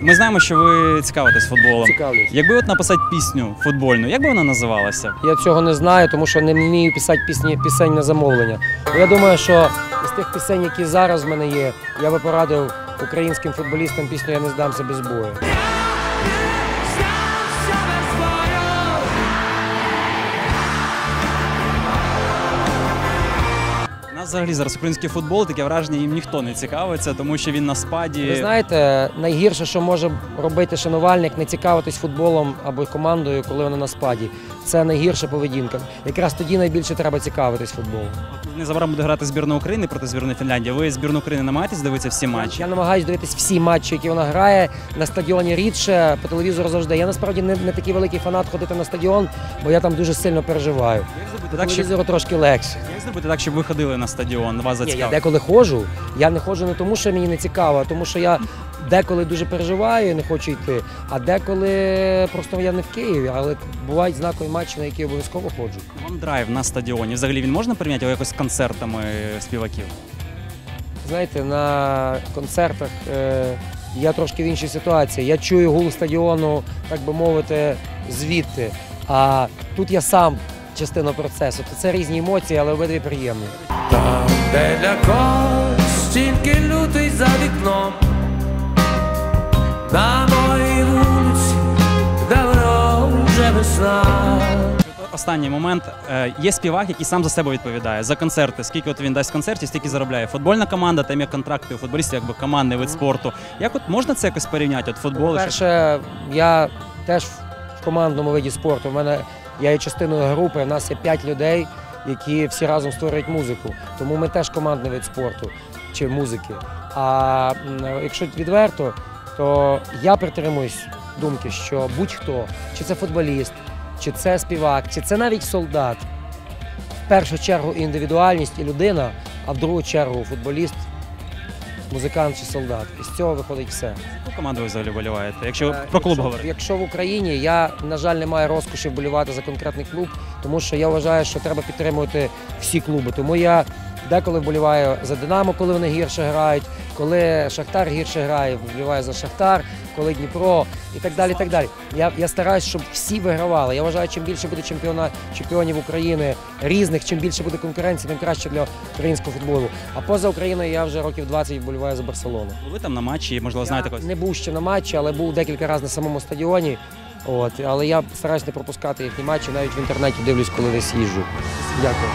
Ми знаємо, що ви цікавитесь футболом. Цікавлюсь. Якби от написати пісню футбольну, як би вона називалася? Я цього не знаю, тому що не вмію писати пісні, пісень на замовлення. Я думаю, що з тих пісень, які зараз в мене є, я би порадив українським футболістам пісню Я не здамся без бою. Взагалі зараз український футбол, таке враження, їм ніхто не цікавиться, тому що він на спаді. Ви знаєте, найгірше, що може робити шанувальник, не цікавитись футболом або командою, коли вона на спаді. Це найгірша поведінка. Якраз тоді найбільше треба цікавитись футболом. Незабаром буде грати збірна України проти збірної Фінляндії. Ви збірну України намагаєтесь дивитися всі матчі? Я намагаюся дивитись всі матчі, які вона грає на стадіоні рідше, по телевізору завжди. Я насправді не, не такий великий фанат ходити на стадіон, бо я там дуже сильно переживаю. Як зробити По так, щоб телевізору трошки легше. як зробити так, щоб ви ходили на стадіон? Вас Ні, я деколи ходжу. Я не ходжу не тому, що мені не цікаво, а тому що я деколи дуже переживаю і не хочу йти. А деколи просто я не в Києві, але бувають знакові матчі, на які я обов'язково ходжу. Вам драйв на стадіоні. Взагалі він можна порівняти його якось з концертами співаків? Знаєте, на концертах е, я трошки в іншій ситуації. Я чую гул стадіону, так би мовити, звідти. А тут я сам частина процесу. То це різні емоції, але обидві приємні. Там, де для когось тільки лютий за вікном, на моїй вулиці давно вже весна. Останній момент. Е, Є співак, який сам за себе відповідає за концерти. Скільки от він дасть концертів, стільки заробляє. Футбольна команда, там є контракти у футболістів, якби командний вид спорту. Як от можна це якось порівняти? От футбол Перше, я теж в командному виді спорту. У мене я є частиною групи. У нас є п'ять людей, які всі разом створюють музику. Тому ми теж командний вид спорту чи музики. А якщо відверто, то я притримуюсь думки, що будь-хто, чи це футболіст, чи це співак, чи це навіть солдат. В першу чергу індивідуальність і людина, а в другу чергу футболіст, музикант чи солдат. І з цього виходить все. Яку команду ви взагалі вболіваєте? Якщо Е, про клуб якщо- говорити. Якщо в Україні я, на жаль, не маю розкоші вболівати за конкретний клуб, тому що я вважаю, що треба підтримувати всі клуби. Тому я деколи вболіваю за Динамо, коли вони гірше грають, коли Шахтар гірше грає, вболіваю за Шахтар, коли Дніпро і так далі. І так далі. Я, я стараюсь, щоб всі вигравали. Я вважаю, чим більше буде чемпіона, чемпіонів України різних, чим більше буде конкуренції, тим краще для українського футболу. А поза Україною я вже років 20 вболіваю за Барселону. Ви там на матчі, можливо, знаєте когось. Я не був ще на матчі, але був декілька разів на самому стадіоні. От, але я стараюсь не пропускати їхні матчі, навіть в інтернеті дивлюсь, коли десь їжджу. Дякую.